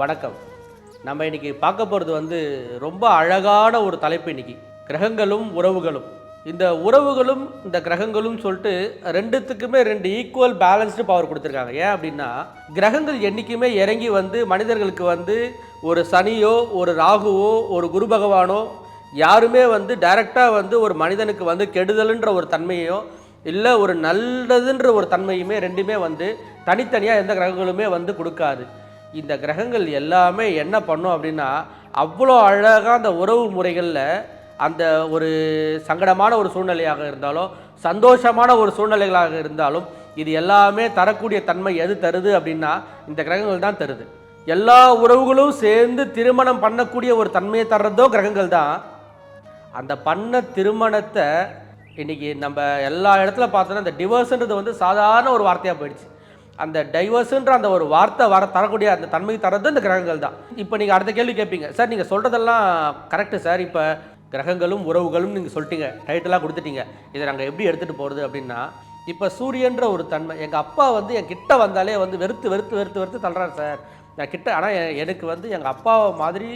வணக்கம். நம்ம இன்னைக்கு பார்க்க போகிறது வந்து ரொம்ப அழகான ஒரு தலைப்பு இன்னைக்கு. கிரகங்களும் உறவுகளும். இந்த உறவுகளும் இந்த கிரகங்களும் சொல்லிட்டு ரெண்டுத்துக்குமே ரெண்டு ஈக்குவல் பேலன்ஸ்டு பவர் கொடுத்துருக்காங்க. ஏன் அப்படின்னா கிரகங்கள் என்றைக்குமே இறங்கி வந்து மனிதர்களுக்கு வந்து ஒரு சனியோ ஒரு ராகுவோ ஒரு குரு பகவானோ யாருமே வந்து டைரெக்டாக வந்து ஒரு மனிதனுக்கு வந்து கெடுதல்ன்ற ஒரு தன்மையோ இல்லை ஒரு நல்லதுன்ற ஒரு தன்மையுமே ரெண்டுமே வந்து தனித்தனியாக எந்த கிரகங்களுமே வந்து கொடுக்காது. இந்த கிரகங்கள் எல்லாமே என்ன பண்ணும் அப்படின்னா அவ்வளோ அழகாக அந்த உறவு முறைகளில் அந்த ஒரு சங்கடமான ஒரு சூழ்நிலையாக இருந்தாலும் சந்தோஷமான ஒரு சூழ்நிலைகளாக இருந்தாலும் இது எல்லாமே தரக்கூடிய தன்மை எது தருது அப்படின்னா இந்த கிரகங்கள் தான் தருது. எல்லா உறவுகளும் சேர்ந்து திருமணம் பண்ணக்கூடிய ஒரு தன்மையை தர்றதோ கிரகங்கள் தான். அந்த பண்ண திருமணத்தை இன்றைக்கி நம்ம எல்லா இடத்துல பார்த்தோன்னா இந்த டிவோர்ஸுன்றது வந்து சாதாரண ஒரு வார்த்தையாக போயிடுச்சு. அந்த டைவர்ஸுன்ற அந்த ஒரு வார்த்தை வர தரக்கூடிய அந்த தன்மை தரது இந்த கிரகங்கள் தான். இப்போ நீங்கள் அடுத்த கேள்வி கேட்பீங்க சார் நீங்கள் சொல்கிறதெல்லாம் கரெக்டு சார். இப்போ கிரகங்களும் உறவுகளும் நீங்கள் சொல்லிட்டீங்க. டைட்டிலாக கொடுத்துட்டீங்க. இதை நாங்கள் எப்படி எடுத்துகிட்டு போகிறது அப்படின்னா இப்போ சூரியன்ற ஒரு தன்மை எங்கள் அப்பா வந்து என் கிட்ட வந்தாலே வந்து வெறுத்து வெறுத்து வெறுத்து வெறுத்து தள்ளுறாரு சார். நான் கிட்ட ஆனால் எனக்கு வந்து எங்கள் அப்பா மாதிரி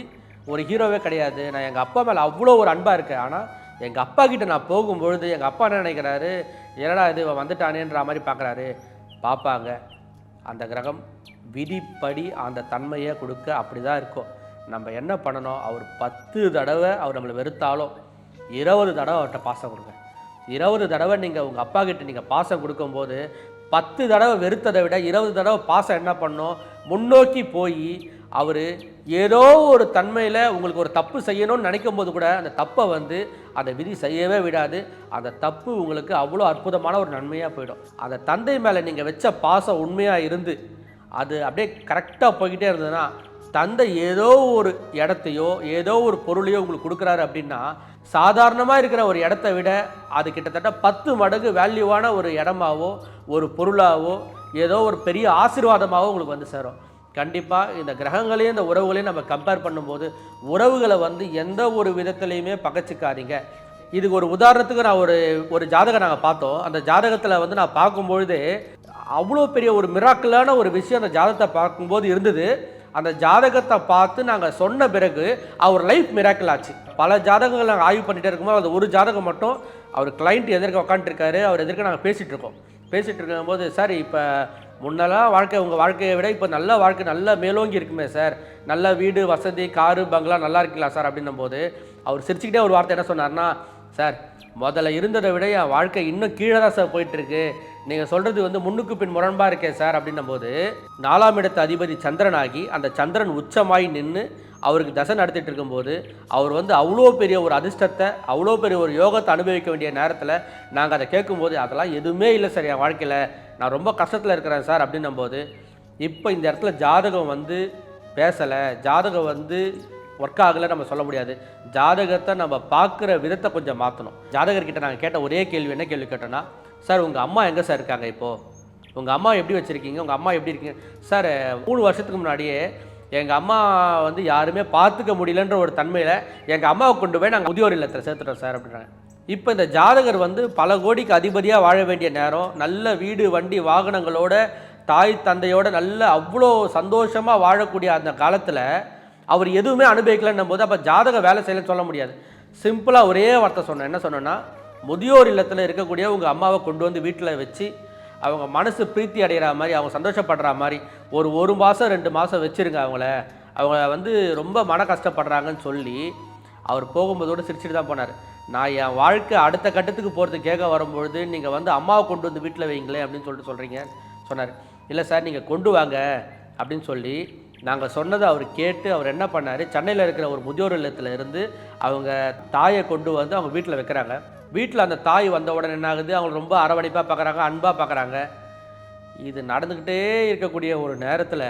ஒரு ஹீரோவே கிடையாது. நான் எங்கள் அப்பா மேலே அவ்வளோ ஒரு அன்பாக இருக்கேன். ஆனால் எங்கள் அப்பா கிட்ட நான் போகும்பொழுது எங்கள் அப்பா என்ன நினைக்கிறாரு? என்னடா இது வந்துட்டானேன்ற மாதிரி பார்க்குறாரு. பார்ப்பாங்க. அந்த கிரகம் விதிப்படி அந்த தன்மையை கொடுக்க அப்படி தான் இருக்கும். நம்ம என்ன பண்ணணும்? அவர் பத்து தடவை அவர் நம்மளை வெறுத்தாலும் இருபது தடவை அவர்கிட்ட பாசம் கொடுங்க. இருபது தடவை நீங்கள் உங்கள் அப்பா கிட்ட நீங்கள் பாசம் கொடுக்கும்போது பத்து தடவை வெறுத்ததை விட இருபது தடவை பாசம் என்ன பண்ணும்? முன்னோக்கி போய் அவர் ஏதோ ஒரு தன்மையில் உங்களுக்கு ஒரு தப்பு செய்யணும்னு நினைக்கும் போது கூட அந்த தப்பை வந்து அந்த விதி செய்யவே விடாது. அந்த தப்பு உங்களுக்கு அவ்வளோ அற்புதமான ஒரு நன்மையாக போயிடும். அந்த தந்தை மேலே நீங்கள் வச்ச பாசம் உண்மையாக இருந்து அது அப்படியே கரெக்டாக போய்கிட்டே இருந்ததுன்னா தந்தை ஏதோ ஒரு இடத்தையோ ஏதோ ஒரு பொருளையோ உங்களுக்கு கொடுக்குறாரு அப்படின்னா சாதாரணமாக இருக்கிற ஒரு இடத்த விட அது கிட்டத்தட்ட பத்து மடங்கு வேல்யூவான ஒரு இடமாவோ ஒரு பொருளாவோ ஏதோ ஒரு பெரிய ஆசீர்வாதமாகவோ உங்களுக்கு வந்து சேரும். கண்டிப்பாக இந்த கிரகங்களையும் இந்த உறவுகளையும் நம்ம கம்பேர் பண்ணும்போது உறவுகளை வந்து எந்த ஒரு விதத்துலையுமே பகச்சிக்காதீங்க. இதுக்கு ஒரு உதாரணத்துக்கு நான் ஒரு ஒரு ஜாதகம் நாங்கள் பார்த்தோம். அந்த ஜாதகத்தில் வந்து நான் பார்க்கும்பொழுது அவ்வளோ பெரிய ஒரு மிராக்கலான ஒரு விஷயம் அந்த ஜாதகத்தை பார்க்கும்போது இருந்தது. அந்த ஜாதகத்தை பார்த்து நாங்கள் சொன்ன பிறகு அவர் லைஃப் மிராக்கிள் ஆச்சு. பல ஜாதகங்கள் நாங்கள் ஆய்வு பண்ணிகிட்டே இருக்கும்போது அது ஒரு ஜாதகம் மட்டும் அவர் கிளைண்ட் எதிர்க்க உட்காந்துருக்காரு அவர் எதிர்க்க நாங்கள் பேசிகிட்டு இருக்கோம். பேசிகிட்டு இருக்கும்போது சார் இப்போ முன்னெல்லாம் வாழ்க்கை உங்கள் வாழ்க்கையை விட இப்போ நல்ல வாழ்க்கை நல்லா மேலோங்கி இருக்குமே சார் நல்ல வீடு வசதி காரு பங்களா நல்லா இருக்கீங்களா சார் அப்படின்னும் போது அவர் சிரிச்சுக்கிட்டே ஒரு வார்த்தை என்ன சொன்னார்னா சார் முதல்ல இருந்ததை விட என் வாழ்க்கை இன்னும் கீழே தான் சார் போயிட்டுருக்கு. நீங்கள் சொல்கிறது வந்து முன்னுக்கு பின் முரண்பாக இருக்கே சார் அப்படின்னும் போது நாலாம் இடத்து அதிபதி சந்திரனாகி அந்த சந்திரன் உச்சமாய் நின்று அவருக்கு தசை நடத்திட்டு இருக்கும்போது அவர் வந்து அவ்வளோ பெரிய ஒரு அதிர்ஷ்டத்தை அவ்வளோ பெரிய ஒரு யோகத்தை அனுபவிக்க வேண்டிய நேரத்தில் நாங்கள் அதை கேட்கும்போது அதெல்லாம் எதுவுமே இல்லை சார் என் வாழ்க்கையில். நான் ரொம்ப கஷ்டத்தில் இருக்கிறேன் சார். அப்படின்னும் போது இப்போ இந்த இடத்துல ஜாதகம் வந்து பேசலை. ஜாதகம் வந்து ஒர்க் ஆகலை நம்ம சொல்ல முடியாது. ஜாதகத்தை நம்ம பார்க்குற விதத்தை கொஞ்சம் மாற்றணும் ஜாதகர்கிட்ட நாங்கள் கேட்ட ஒரே கேள்வி என்ன கேள்வி கேட்டோன்னா சார் உங்கள் அம்மா எங்கே சார் இருக்காங்க இப்போது உங்கள் அம்மா எப்படி வச்சுருக்கீங்க? உங்கள் அம்மா எப்படி இருக்கீங்க? சார் மூணு வருஷத்துக்கு முன்னாடியே எங்கள் அம்மா வந்து யாருமே பார்த்துக்க முடியலன்ற ஒரு தன்மையில் எங்கள் அம்மாவை கொண்டு போய் நாங்கள் முதியோர் இல்லத்தில் சேர்த்துட்டோம் சார் அப்படின்றாங்க. இப்போ இந்த ஜாதகர் வந்து பல கோடிக்கு அதிபதியாக வாழ வேண்டிய நேரம் நல்ல வீடு வண்டி வாகனங்களோட தாய் தந்தையோட நல்ல அவ்வளோ சந்தோஷமாக வாழக்கூடிய அந்த காலத்தில் அவர் எதுவுமே அனுபவிக்கலன்னும் போது அப்போ ஜாதகம் வேலை செய்யலன்னு சொல்ல முடியாது. சிம்பிளாக ஒரே வார்த்தை சொன்னேன். என்ன சொன்னேன்னா முதியோர் இல்லத்தில் இருக்கக்கூடிய உங்கள் அம்மாவை கொண்டு வந்து வீட்டில் வச்சு அவங்க மனசு பிரீத்தி அடைகிற மாதிரி அவங்க சந்தோஷப்படுற மாதிரி ஒரு ஒரு மாதம் ரெண்டு மாதம் வச்சுருங்க அவங்கள. அவங்க வந்து ரொம்ப மன கஷ்டப்படுறாங்கன்னு சொல்லி அவர் போகும்போதோடு சிரிச்சுட்டு தான் போனார். நான் என் வாழ்க்கை அடுத்த கட்டத்துக்கு போகிறது கேட்க வரும்பொழுது நீங்கள் வந்து அம்மாவை கொண்டு வந்து வீட்டில் வைங்களேன் அப்படின்னு சொல்லிட்டு சொல்கிறீங்க சொன்னார். இல்லை சார் நீங்கள் கொண்டு வாங்க அப்படின்னு சொல்லி நாங்கள் சொன்னதை அவர் கேட்டு அவர் என்ன பண்ணார் சென்னையில் இருக்கிற ஒரு முதியோர் இல்லத்தில் இருந்து அவங்க தாயை கொண்டு வந்து அவங்க வீட்டில் வைக்கிறாங்க. வீட்டில் அந்த தாய் வந்த உடனே என்ன ஆகுது அவங்க ரொம்ப அரவணைப்பாக பார்க்குறாங்க அன்பாக பார்க்குறாங்க இது நடந்துக்கிட்டே இருக்கக்கூடிய ஒரு நேரத்தில்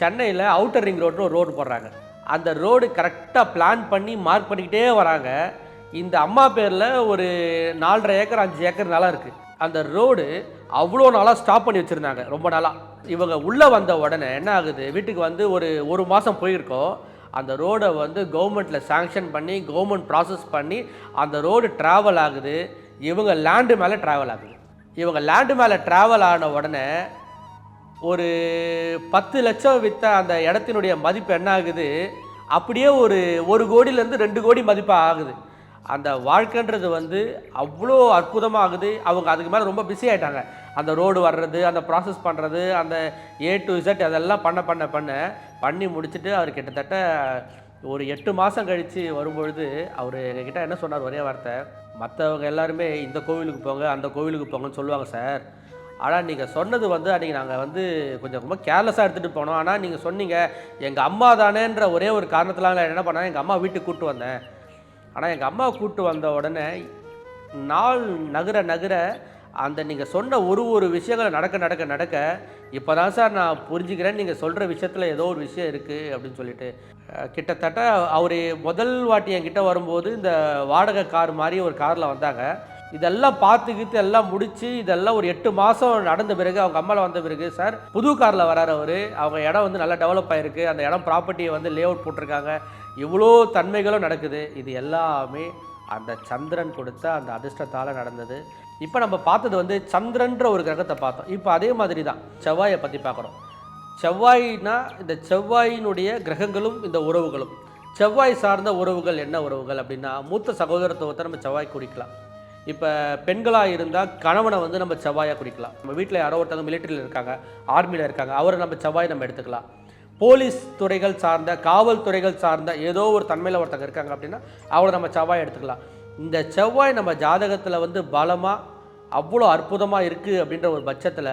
சென்னையில் அவுட்டர் ரிங் ரோடுன்னு ஒரு ரோடு போடுறாங்க. அந்த ரோடு கரெக்டாக பிளான் பண்ணி மார்க் பண்ணிக்கிட்டே வராங்க. இந்த அம்மா பேரில் ஒரு நாலரை ஏக்கர் அஞ்சு ஏக்கர் நிலம் இருக்குது அந்த ரோடு அவ்வளோ நாளாக ஸ்டாப் பண்ணி வச்சுருந்தாங்க ரொம்ப நாளாக இவங்க உள்ளே வந்த உடனே என்ன ஆகுது வீட்டுக்கு வந்து ஒரு ஒரு மாதம் போயிருக்கோம். அந்த ரோடை வந்து கவர்மெண்ட்டில் சேங்ஷன் பண்ணி கவர்மெண்ட் ப்ராசஸ் பண்ணி அந்த ரோடு ட்ராவல் ஆகுது. இவங்க லேண்டு மேலே ட்ராவல் ஆகுது. இவங்க லேண்டு மேலே ட்ராவல் ஆன உடனே ஒரு பத்து லட்சம் விற்ற அந்த இடத்தினுடைய மதிப்பு என்ன ஆகுது? அப்படியே ஒரு ஒரு கோடியிலேருந்து ரெண்டு கோடி மதிப்பாக ஆகுது. அந்த வாழ்க்கைன்றது வந்து அவ்வளோ அற்புதமாகுது. அவங்க அதுக்கு மேலே ரொம்ப பிஸி ஆகிட்டாங்க அந்த ரோடு வர்றது அந்த ப்ராசஸ் பண்ணுறது அந்த ஏ டு இசட் அதெல்லாம் பண்ண பண்ண பண்ண பண்ணி முடிச்சுட்டு அவர் கிட்டத்தட்ட ஒரு எட்டு மாதம் கழித்து வரும்பொழுது அவர் எங்ககிட்ட என்ன சொன்னார்? ஒரே வார்த்தை. மற்றவங்க எல்லாருமே இந்த கோவிலுக்கு போங்க அந்த கோவிலுக்கு போங்கன்னு சொல்லுவாங்க சார். ஆனால் நீங்கள் சொன்னது வந்து அன்றைக்கி நாங்கள் வந்து கொஞ்சம் ரொம்ப கேர்லெஸ்ஸாக எடுத்துகிட்டு போனோம். ஆனால் நீங்கள் சொன்னீங்க எங்கள் அம்மா தானேன்ற ஒரே ஒரு காரணத்தில் நான் என்ன பண்ணேன் எங்கள் அம்மா வீட்டுக்கு கூப்பிட்டு வந்தேன். ஆனால் எங்கள் அம்மா கூப்பிட்டு வந்த உடனே நாள் நகர நகர அந்த நீங்கள் சொன்ன ஒரு ஒரு விஷயங்களை நடக்க நடக்க நடக்க இப்போ தான் சார் நான் புரிஞ்சுக்கிறேன். நீங்கள் சொல்கிற விஷயத்தில் ஏதோ ஒரு விஷயம் இருக்குது அப்படின்னு சொல்லிட்டு. கிட்டத்தட்ட அவர் முதல் வாட்டி என்கிட்ட வரும்போது இந்த வாடகை கார் மாதிரி ஒரு காரில் வந்தாங்க. இதெல்லாம் பார்த்துக்கிட்டு எல்லாம் முடித்து இதெல்லாம் ஒரு எட்டு மாதம் நடந்த பிறகு அவங்க அம்மாவில் வந்த பிறகு சார் புது காரில் வராரு அவர். அவங்க இடம் வந்து நல்லா டெவலப் ஆகிருக்கு அந்த இடம் ப்ராப்பர்ட்டியை வந்து லே அவுட் போட்டிருக்காங்க. இவ்வளோ தன்மைகளும் நடக்குது. இது எல்லாமே அந்த சந்திரன் கொடுத்த அந்த அதிர்ஷ்டத்தால் நடந்தது. இப்போ நம்ம பார்த்தது வந்து சந்திரன்ற ஒரு கிரகத்தை பார்த்தோம். இப்போ அதே மாதிரி தான் செவ்வாயை பற்றி பார்க்குறோம். செவ்வாய்னா இந்த செவ்வாயினுடைய கிரகங்களும் இந்த உறவுகளும். செவ்வாய் சார்ந்த உறவுகள் என்ன உறவுகள் அப்படின்னா மூத்த சகோதரத்துவத்தை நம்ம செவ்வாய் குறிக்கலாம். இப்போ பெண்களாக இருந்தால் கணவனை வந்து நம்ம செவ்வாயாக குறிக்கலாம். நம்ம வீட்டில் யாரோ ஒருத்தவங்க மிலிட்டரியில் இருக்காங்க ஆர்மியில் இருக்காங்க அவரை நம்ம செவ்வாய் நம்ம எடுத்துக்கலாம். போலீஸ் துறைகள் சார்ந்த காவல்துறைகள் சார்ந்த ஏதோ ஒரு தன்மையில் ஒருத்தங்க இருக்காங்க அப்படின்னா அவரை நம்ம செவ்வாய் எடுத்துக்கலாம். இந்த செவ்வாய் நம்ம ஜாதகத்தில் வந்து பலமாக அவ்வளோ அற்புதமாக இருக்குது அப்படின்ற ஒரு பட்சத்தில்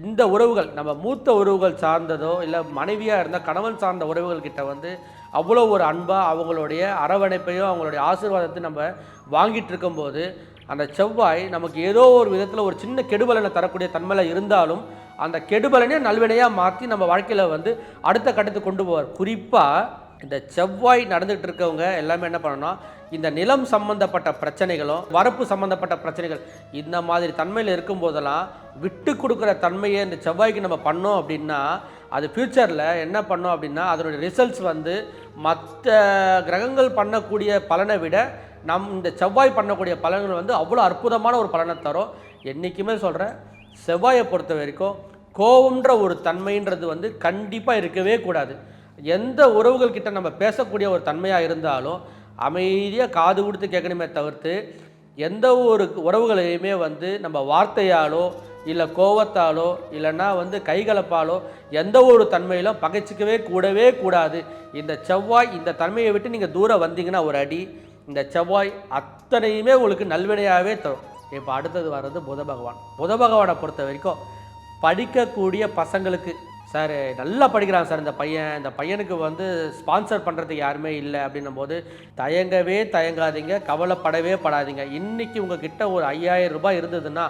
இந்த உறவுகள் நம்ம மூத்த உறவுகள் சார்ந்ததோ இல்லை மனைவியாக இருந்தால் கணவன் சார்ந்த உறவுகள் கிட்ட வந்து அவ்வளோ ஒரு அன்பாக அவங்களுடைய அரவணைப்பையும் அவங்களுடைய ஆசீர்வாதத்தையும் நம்ம வாங்கிட்டு இருக்கும்போது அந்த செவ்வாய் நமக்கு ஏதோ ஒரு விதத்தில் ஒரு சின்ன கெடுபலனை தரக்கூடிய தன்மையில் இருந்தாலும் அந்த கெடுபலனே நல்வினையாக மாற்றி நம்ம வாழ்க்கையில் வந்து அடுத்த கட்டத்துக்கு கொண்டு போவார். குறிப்பாக இந்த செவ்வாய் நடந்துகிட்டு இருக்கவங்க எல்லாமே என்ன பண்ணணும் இந்த நிலம் சம்பந்தப்பட்ட பிரச்சனைகளும் வரப்பு சம்பந்தப்பட்ட பிரச்சனைகள் இந்த மாதிரி தன்மையில் இருக்கும்போதெல்லாம் விட்டு கொடுக்குற தன்மையை இந்த செவ்வாய்க்கு நம்ம பண்ணோம் அப்படின்னா அது ஃப்யூச்சரில் என்ன பண்ணோம் அப்படின்னா அதனுடைய ரிசல்ட்ஸ் வந்து மற்ற கிரகங்கள் பண்ணக்கூடிய பலனை விட நம் இந்த செவ்வாய் பண்ணக்கூடிய பலன்கள் வந்து அவ்வளோ அற்புதமான ஒரு பலனை தரும். என்றைக்குமே சொல்கிறேன் செவ்வாயை பொறுத்த வரைக்கும் கோவம்ன்ற ஒரு தன்மைன்றது வந்து கண்டிப்பாக இருக்கவே கூடாது. எந்த உறவுகள் கிட்ட நம்ம பேசக்கூடிய ஒரு தன்மையாக இருந்தாலும் அமைதியாக காது கொடுத்து கேட்கணுமே தவிர்த்து எந்த ஒரு உறவுகளையுமே வந்து நம்ம வார்த்தையாலோ இல்லை கோவத்தாலோ இல்லைன்னா வந்து கைகலப்பாலோ எந்த ஒரு தன்மையிலும் பகைச்சிக்கவே கூடவே கூடாது. இந்த செவ்வாய் இந்த தன்மையை விட்டு நீங்கள் தூரம் வந்தீங்கன்னா ஒரு அடி இந்த செவ்வாய் அத்தனையுமே உங்களுக்கு நல்வினையாகவே தரும். இப்போ அடுத்தது வர்றது புத பகவான். புத பகவானை பொறுத்த வரைக்கும் படிக்கக்கூடிய பசங்களுக்கு சார் நல்லா படிக்கிறான் சார் இந்த பையன். இந்த பையனுக்கு வந்து ஸ்பான்சர் பண்ணுறதுக்கு யாருமே இல்லை அப்படின்னும் போது தயங்கவே தயங்காதீங்க கவலைப்படவே படாதீங்க. இன்றைக்கி உங்ககிட்ட ஒரு ஐயாயிரம் ரூபாய் இருந்ததுன்னா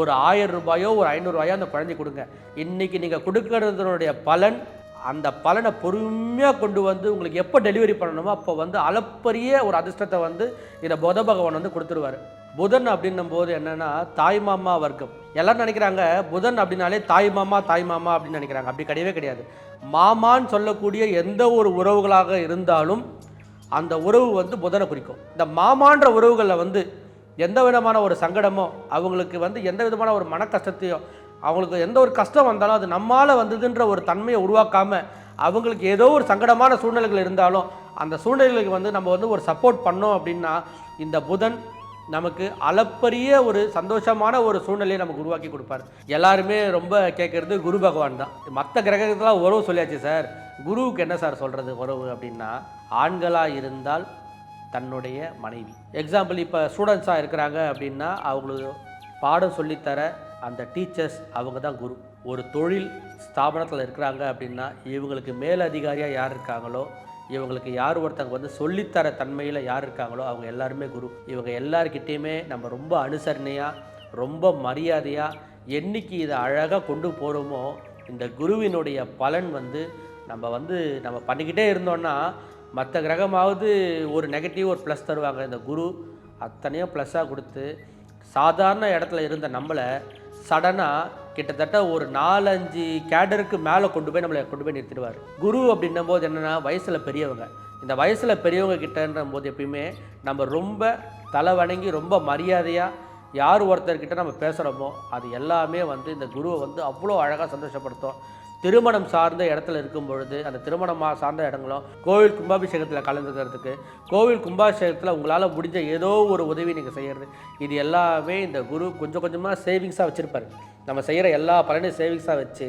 ஒரு ஆயிரம் ரூபாயோ ஒரு ஐநூறுரூவாயோ அந்த குழந்தை கொடுங்க. இன்றைக்கி நீங்கள் கொடுக்கறதுனுடைய பலன் அந்த பலனை பொறுமையாக கொண்டு வந்து உங்களுக்கு எப்போ டெலிவரி பண்ணணுமோ அப்போ வந்து அளப்பரிய ஒரு அதிர்ஷ்டத்தை வந்து இந்த புத பகவான் வந்து கொடுத்துருவாரு. புதன் அப்படின்னும் போது என்னென்னா தாய்மாமா வர்க்கம். எல்லாரும் நினைக்கிறாங்க புதன் அப்படின்னாலே தாய் மாமா தாய் மாமா அப்படின்னு நினைக்கிறாங்க. அப்படி கிடையவே கிடையாது. மாமான்னு சொல்லக்கூடிய எந்த ஒரு உறவுகளாக இருந்தாலும் அந்த உறவு வந்து புதனை குறிக்கும். இந்த மாமான்ற உறவுகளில் வந்து எந்த விதமான ஒரு சங்கடமோ அவங்களுக்கு வந்து எந்த விதமான ஒரு மன கஷ்டத்தையோ அவங்களுக்கு எந்த ஒரு கஷ்டம் வந்தாலும் அது நம்மால் வந்ததுன்ற ஒரு தன்மையை உருவாக்காம அவங்களுக்கு ஏதோ ஒரு சங்கடமான சூழ்நிலைகள் இருந்தாலும் அந்த சூழ்நிலைகளுக்கு வந்து நம்ம வந்து ஒரு சப்போர்ட் பண்ணோம் அப்படின்னா இந்த புதன் நமக்கு அளப்பரிய ஒரு சந்தோஷமான ஒரு சூழ்நிலையை நமக்கு உருவாக்கி கொடுப்பார். எல்லாருமே ரொம்ப கேட்குறது குரு பகவான் தான். மற்ற கிரகத்துலாம் உறவு சொல்லியாச்சு சார். குருவுக்கு என்ன சார் சொல்கிறது உறவு அப்படின்னா ஆண்களாக இருந்தால் தன்னுடைய மனைவி. எக்ஸாம்பிள் இப்போ ஸ்டூடெண்ட்ஸாக இருக்கிறாங்க அப்படின்னா அவங்களுக்கு பாடம் சொல்லித்தர அந்த டீச்சர்ஸ் அவங்க தான் குரு. ஒரு தொழில் ஸ்தாபனத்தில் இருக்கிறாங்க அப்படின்னா இவங்களுக்கு மேலதிகாரியாக யார் இருக்காங்களோ இவங்களுக்கு யார் ஒருத்தங்க வந்து சொல்லித்தர தன்மையில் யார் இருக்காங்களோ அவங்க எல்லாருமே குரு. இவங்க எல்லார்கிட்டேயுமே நம்ம ரொம்ப அனுசரணையாக ரொம்ப மரியாதையாக என்னைக்கு இதை அழகாக கொண்டு போகிறோமோ இந்த குருவினுடைய பலன் வந்து நம்ம வந்து நம்ம பண்ணிக்கிட்டே இருந்தோன்னா மற்ற கிரகமாவது ஒரு நெகட்டிவ் ஒரு ப்ளஸ் தருவாங்க. இந்த குரு அத்தனையும் ப்ளஸ்ஸாக கொடுத்து சாதாரண இடத்துல இருந்த நம்மளை சடனாக கிட்டத்தட்ட ஒரு நாலஞ்சு கேடருக்கு மேலே கொண்டு போய் நம்மளை கொண்டு போய் நிறுத்திடுவார். குரு அப்படின்னும் போது என்னென்னா வயசில் பெரியவங்க. இந்த வயசில் பெரியவங்க கிட்டன்ற போது எப்பயுமே நம்ம ரொம்ப தலை வணங்கி ரொம்ப மரியாதையாக யார் ஒருத்தர்கிட்ட நம்ம பேசுகிறோமோ அது எல்லாமே வந்து இந்த குருவை வந்து அவ்வளோ அழகாக சந்தோஷப்படுத்தும். திருமணம் சார்ந்த இடத்துல இருக்கும் பொழுது அந்த திருமணமாக சார்ந்த இடங்களும் கோவில் கும்பாபிஷேகத்தில் கலந்துக்கிறதுக்கு கோவில் கும்பாபிஷேகத்தில் உங்களால் முடிஞ்ச ஏதோ ஒரு உதவி நீங்கள் செய்கிறது இது எல்லாமே இந்த குரு கொஞ்சம் கொஞ்சமாக சேவிங்ஸாக வச்சுருப்பாரு. நம்ம செய்கிற எல்லா பலனையும் சேவிங்ஸாக வச்சு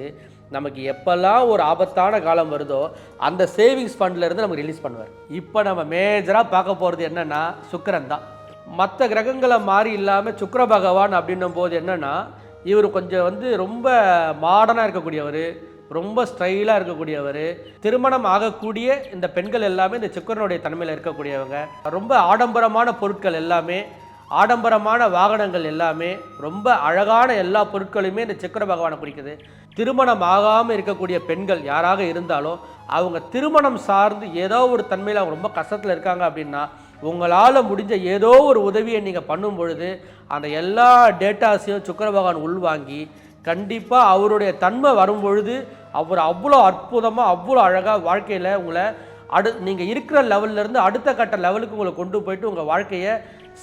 நமக்கு எப்போல்லாம் ஒரு ஆபத்தான காலம் வருதோ அந்த சேவிங்ஸ் ஃபண்ட்லேருந்து நமக்கு ரிலீஸ் பண்ணுவார். இப்போ நம்ம மேஜராக பார்க்க போகிறது என்னென்னா சுக்கரன் தான். மற்ற கிரகங்களை மாறி இல்லாமல் சுக்கர பகவான் அப்படின்னும் போது என்னென்னா இவர் கொஞ்சம் வந்து ரொம்ப மாடர்னாக இருக்கக்கூடியவர். ரொம்ப ஸ்டைலாக இருக்கக்கூடியவர். திருமணம் ஆகக்கூடிய இந்த பெண்கள் எல்லாமே இந்த சுக்கரனுடைய தன்மையில் இருக்கக்கூடியவங்க. ரொம்ப ஆடம்பரமான பொருட்கள் எல்லாமே ஆடம்பரமான வாகனங்கள் எல்லாமே ரொம்ப அழகான எல்லா பொருட்களுமே இந்த சக்கர பகவானை குறிக்குது திருமணம் ஆகாமல் இருக்கக்கூடிய பெண்கள் யாராக இருந்தாலும் அவங்க திருமணம் சார்ந்து ஏதோ ஒரு தன்மையில் அவங்க ரொம்ப கஷ்டத்தில் இருக்காங்க அப்படின்னா உங்களால் முடிஞ்ச ஏதோ ஒரு உதவியை நீங்கள் பண்ணும் பொழுது அந்த எல்லா டேட்டாஸையும் சுக்கர பகவான் உள்வாங்கி கண்டிப்பாக அவருடைய தன்மை வரும்பொழுது அவர் அவ்வளோ அற்புதமாக அவ்வளோ அழகாக வாழ்க்கையில் உங்களை அடு நீங்கள் இருக்கிற லெவல்லேருந்து அடுத்த கட்ட லெவலுக்கு உங்களை கொண்டு போயிட்டு உங்கள் வாழ்க்கையை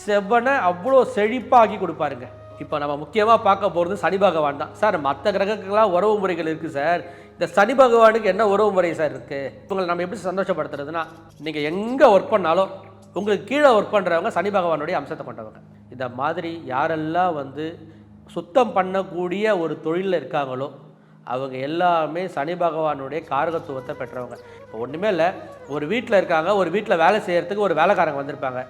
செவ்வனை அவ்வளோ செழிப்பாகி கொடுப்பாருங்க. இப்போ நம்ம முக்கியமாக பார்க்க போகிறது சனி பகவான் தான். சார் மற்ற கிரகங்கள்லாம் உறவு முறைகள் இருக்குது சார். இந்த சனி பகவானுக்கு என்ன உறவு முறை சார் இருக்குது உங்களை நம்ம எப்படி சந்தோஷப்படுத்துறதுன்னா நீங்கள் எங்கே ஒர்க் பண்ணாலும் உங்களுக்கு கீழே ஒர்க் பண்ணுறவங்க சனி பகவானுடைய அம்சத்தை கொண்டவங்க. இந்த மாதிரி யாரெல்லாம் வந்து சுத்தம் பண்ணக்கூடிய ஒரு தொழிலில் இருக்காங்களோ அவங்க எல்லாமே சனி பகவானுடைய காரகத்துவத்தை பெற்றவங்க. இப்போ ஒன்றுமே இல்லை ஒரு வீட்டில் இருக்காங்க ஒரு வீட்டில் வேலை செய்கிறதுக்கு ஒரு வேலைக்காரங்க வந்திருப்பாங்க.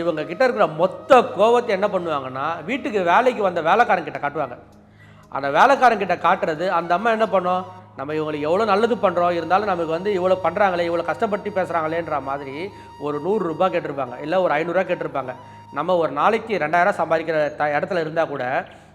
இவங்க கிட்ட இருக்கிற மொத்த கோபத்தை என்ன பண்ணுவாங்கன்னா வீட்டுக்கு வேலைக்கு வந்த வேலைக்காரங்கிட்ட காட்டுவாங்க. அந்த வேலைக்காரங்கிட்ட காட்டுறது அந்த அம்மா என்ன பண்ணும்? நம்ம இவங்களுக்கு எவ்வளோ நல்லது பண்ணுறோம் இருந்தாலும் நமக்கு வந்து இவ்வளோ பண்ணுறாங்களே இவ்வளோ கஷ்டப்பட்டு பேசுகிறாங்களேன்ற மாதிரி ஒரு நூறுரூபா கேட்டிருப்பாங்க. இல்லை ஒரு ஐநூறுரூவா கேட்டிருப்பாங்க. நம்ம ஒரு நாளைக்கு ரெண்டாயிரம் சம்பாதிக்கிற த இடத்துல இருந்தால் கூட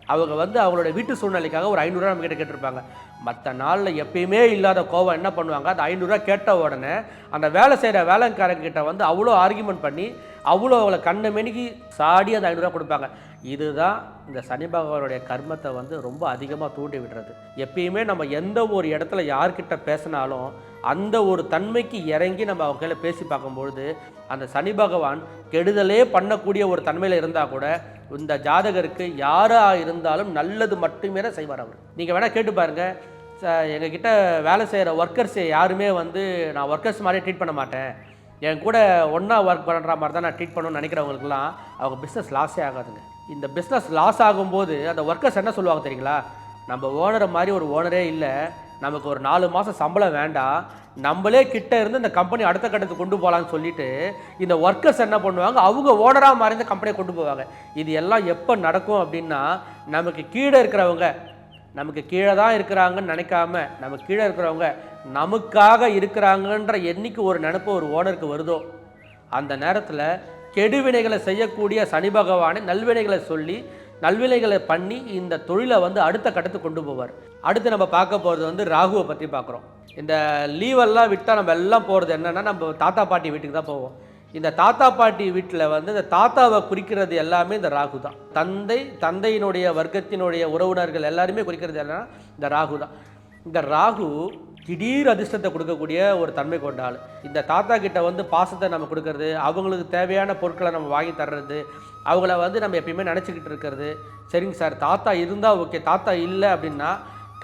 அவங்க வந்து அவங்களோட வீட்டு சூழ்நிலைக்காக ஒரு ஐநூறுரூவா நம்ம கிட்ட கேட்டிருப்பாங்க. மற்ற நாளில் எப்பயுமே இல்லாத கோவம் என்ன பண்ணுவாங்க? அந்த ஐநூறுரூவா கேட்ட உடனே அந்த வேலை செய்கிற வேலைக்காரங்கிட்ட வந்து அவ்வளோ ஆர்கியூமெண்ட் பண்ணி அவ்வளோ அவளை கண்ணை மெனிக்கு சாடி அந்த ஐநூறுரூவா கொடுப்பாங்க. இதுதான் இந்த சனி பகவானுடைய கர்மத்தை வந்து ரொம்ப அதிகமாக தூண்டி விடுறது. எப்பயுமே நம்ம எந்த ஒரு இடத்துல யார்கிட்ட பேசினாலும் அந்த ஒரு தன்மைக்கு இறங்கி நம்ம அவங்க கையில் பேசி பார்க்கும்பொழுது அந்த சனி பகவான் கெடுதலே பண்ணக்கூடிய ஒரு தன்மையில் இருந்தால் கூட இந்த ஜாதகருக்கு யாராக இருந்தாலும் நல்லது மட்டுமே தான் செய்வார் அவர். நீங்கள் வேணால் கேட்டு பாருங்கள் ச- எங்ககிட்ட வேலை செய்கிற ஒர்க்கர்ஸை யாருமே வந்து நான் ஒர்க்கர்ஸ் மாதிரி ட்ரீட் பண்ண மாட்டேன். என் கூட ஒன்றா ஒர்க் பண்ணுற மாதிரி தான் நான் ட்ரீட் பண்ணணும்னு நினைக்கிறவங்களுக்குலாம் அவங்க பிஸ்னஸ் லாஸே ஆகாதுங்க. இந்த பிஸ்னஸ் லாஸ் ஆகும்போது அந்த ஒர்க்கர்ஸ் என்ன சொல்லுவாங்க தெரியுங்களா? நம்ம ஓனரை மாதிரி ஒரு ஓனரே இல்லை. நமக்கு ஒரு நாலு மாதம் சம்பளம் வேண்டாம் நம்மளே கிட்ட இருந்து இந்த கம்பெனி அடுத்த கட்டத்துக்கு கொண்டு போகலான்னு சொல்லிட்டு இந்த ஒர்க்கர்ஸ் என்ன பண்ணுவாங்க? அவங்க ஓனராக மாறி இந்த கம்பெனியை கொண்டு போவாங்க. இது எல்லாம் எப்போ நடக்கும் அப்படின்னா நமக்கு கீழே இருக்கிறவங்க நமக்கு கீழே தான் இருக்கிறாங்கன்னு நினைக்காம நம்ம கீழே இருக்கிறவங்க நமக்காக இருக்கிறாங்கன்ற எண்ணிக்கை ஒரு நினப்பு ஒரு ஓனருக்கு வருதோ? அந்த நேரத்தில் கெடுவினைகளை செய்யக்கூடிய சனி பகவானை நல்வினைகளை சொல்லி நல்விலைகளை பண்ணி இந்த தொழிலை வந்து அடுத்த கட்டத்துக்கு கொண்டு போவார். அடுத்து நம்ம பார்க்க போகிறது வந்து ராகுவை பற்றி பார்க்குறோம். இந்த லீவெல்லாம் விட்டால் நம்ம எல்லாம் போகிறது என்னென்னா நம்ம தாத்தா பாட்டி வீட்டுக்கு தான் போவோம். இந்த தாத்தா பாட்டி வீட்டில் வந்து இந்த தாத்தாவை குறிக்கிறது எல்லாமே இந்த ராகு தான். தந்தை தந்தையினுடைய வர்க்கத்தினுடைய உறவினர்கள் எல்லாருமே குறிக்கிறது என்னன்னா இந்த ராகு தான். இந்த ராகு திடீர் அதிர்ஷ்டத்தை கொடுக்கக்கூடிய ஒரு தன்மை கொண்ட ஆள். இந்த தாத்தா கிட்ட வந்து பாசத்தை நம்ம கொடுக்கறது அவங்களுக்கு தேவையான பொருட்களை நம்ம வாங்கி தர்றது அவங்கள வந்து நம்ம எப்பயுமே நினச்சிக்கிட்டு இருக்கிறது. சரிங்க சார் தாத்தா இருந்தால் ஓகே தாத்தா இல்லை அப்படின்னா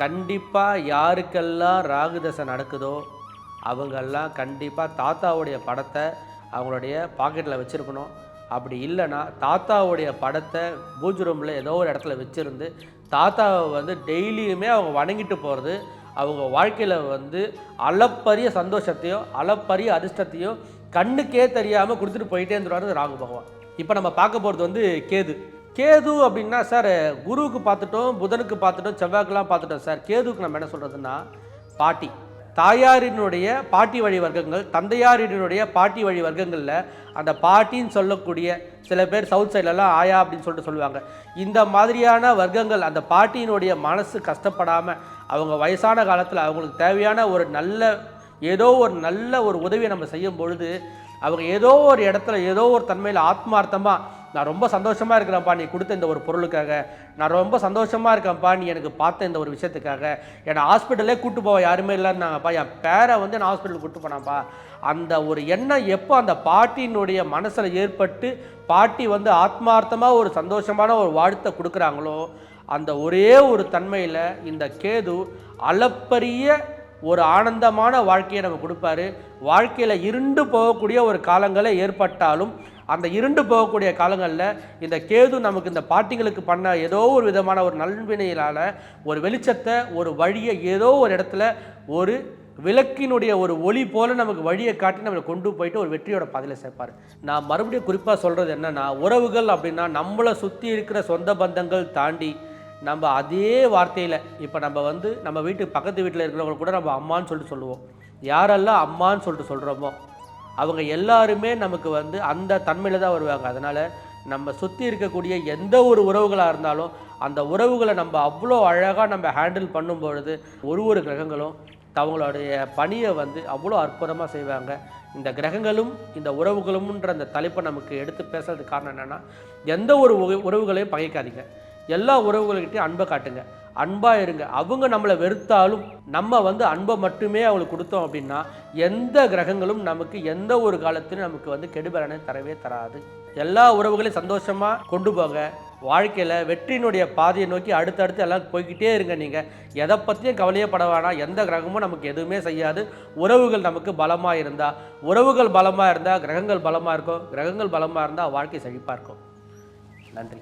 கண்டிப்பாக யாருக்கெல்லாம் ராகுதசை நடக்குதோ அவங்கெல்லாம் கண்டிப்பாக தாத்தாவுடைய படத்தை அவங்களுடைய பாக்கெட்டில் வச்சுருக்கணும். அப்படி இல்லைன்னா தாத்தாவுடைய படத்தை பூஜ் ரூமில் ஏதோ ஒரு இடத்துல வச்சுருந்து தாத்தாவை வந்து டெய்லியுமே அவங்க வணங்கிட்டு போகிறது அவங்க வாழ்க்கையில் வந்து அளப்பரிய சந்தோஷத்தையும் அளப்பரிய அதிர்ஷ்டத்தையோ கண்ணுக்கே தெரியாமல் கொடுத்துட்டு போயிட்டே இருந்துருவாரு ராகு பகவான். இப்போ நம்ம பார்க்க போகிறது வந்து கேது. கேது அப்படின்னா சார் குருவுக்கு பார்த்துட்டோம் புதனுக்கு பார்த்துட்டோம் செவ்வாய்க்கெலாம் பார்த்துட்டோம் சார் கேதுவுக்கு நம்ம என்ன சொல்கிறதுன்னா பாட்டி. தாயாரினுடைய பாட்டி வழி வர்க்கங்கள் தந்தையாரினுடைய பாட்டி வழி வர்க்கங்களில் அந்த பாட்டின்னு சொல்லக்கூடிய சில பேர் சவுத் சைட்லலாம் ஆயா அப்படின்னு சொல்லிட்டு சொல்லுவாங்க. இந்த மாதிரியான வர்க்கங்கள் அந்த பாட்டியினுடைய மனசு கஷ்டப்படாமல் அவங்க வயசான காலத்தில் அவங்களுக்கு தேவையான ஒரு நல்ல ஏதோ ஒரு நல்ல ஒரு உதவியை நம்ம செய்யும் பொழுது அவங்க ஏதோ ஒரு இடத்துல ஏதோ ஒரு தன்மையில் ஆத்மார்த்தமாக நான் ரொம்ப சந்தோஷமாக இருக்கிறேன்ப்பா நீ கொடுத்த இந்த ஒரு பொருளுக்காக. நான் ரொம்ப சந்தோஷமாக இருக்கேன்ப்பா நீ எனக்கு பார்த்த இந்த ஒரு விஷயத்துக்காக. என்னை ஹாஸ்பிட்டலே கூட்டு போக யாருமே இல்லைன்னாங்கப்பா. என் பேரை வந்து நான் ஹாஸ்பிட்டலுக்கு கூட்டு போனாப்பா அந்த ஒரு எண்ணம் எப்போ அந்த பாட்டியினுடைய மனசில் ஏற்பட்டு பாட்டி வந்து ஆத்மார்த்தமாக ஒரு சந்தோஷமான ஒரு வாழ்த்தை கொடுக்குறாங்களோ அந்த ஒரே ஒரு தன்மையில் இந்த கேது அளப்பரிய ஒரு ஆனந்தமான வாழ்க்கையை நம்ம கொடுப்பாரு. வாழ்க்கையில் இருண்டு போகக்கூடிய ஒரு காலங்களே ஏற்பட்டாலும் அந்த இருண்டு போகக்கூடிய காலங்களில் இந்த கேது நமக்கு இந்த பாட்டிங்களுக்கு பண்ண ஏதோ ஒரு விதமான ஒரு நல்வினையினால் ஒரு வெளிச்சத்தை ஒரு வழியை ஏதோ ஒரு இடத்துல ஒரு விளக்கினுடைய ஒரு ஒளி போல நமக்கு வழியை காட்டி நம்மளை கொண்டு போயிட்டு ஒரு வெற்றியோட பாதையில் சேர்ப்பார். நான் மறுபடியும் குறிப்பாக சொல்கிறது என்னென்னா உறவுகள் அப்படின்னா நம்மளை சுற்றி இருக்கிற சொந்த பந்தங்கள் தாண்டி நம்ம அதே வார்த்தையில் இப்போ நம்ம வந்து நம்ம வீட்டுக்கு பக்கத்து வீட்டில் இருக்கிறவங்க கூட நம்ம அம்மான்னு சொல்லிட்டு சொல்லுவோம். யாரெல்லாம் அம்மான்னு சொல்லிட்டு சொல்கிறோமோ அவங்க எல்லாருமே நமக்கு வந்து அந்த தன்மையில் தான் வருவாங்க. அதனால் நம்ம சுற்றி இருக்கக்கூடிய எந்த ஒரு உறவுகளாக இருந்தாலும் அந்த உறவுகளை நம்ம அவ்வளோ அழகாக நம்ம ஹேண்டில் பண்ணும் பொழுது ஒரு ஒரு கிரகங்களும் தவங்களுடைய பணியை வந்து அவ்வளோ அற்புதமாக செய்வாங்க. இந்த கிரகங்களும் இந்த உறவுகளும்ன்ற அந்த தலைப்பை நமக்கு எடுத்து பேசுறதுக்கு காரணம் என்னென்னா எந்த ஒரு உறவுகளையும் பகைக்காதீங்க. எல்லா உறவுகள்கிட்டையும் அன்பை காட்டுங்க. அன்பாக இருங்க. அவங்க நம்மளை வெறுத்தாலும் நம்ம வந்து அன்பை மட்டுமே அவங்களுக்கு கொடுத்தோம் அப்படின்னா எந்த கிரகங்களும் நமக்கு எந்த ஒரு காலத்திலும் நமக்கு வந்து கெடுபலனை தரவே தராது. எல்லா உறவுகளையும் சந்தோஷமாக கொண்டு போங்க. வாழ்க்கையில் வெற்றியினுடைய பாதையை நோக்கி அடுத்தடுத்து எல்லாம் போய்கிட்டே இருங்க நீங்கள் எதை பற்றியும் கவலையே பட வேணாம். எந்த கிரகமும் நமக்கு எதுவுமே செய்யாது. உறவுகள் நமக்கு பலமாக இருந்தால் உறவுகள் பலமாக இருந்தால் கிரகங்கள் பலமாக இருக்கும். கிரகங்கள் பலமாக இருந்தால் வாழ்க்கை செழிப்பாக இருக்கும். நன்றி.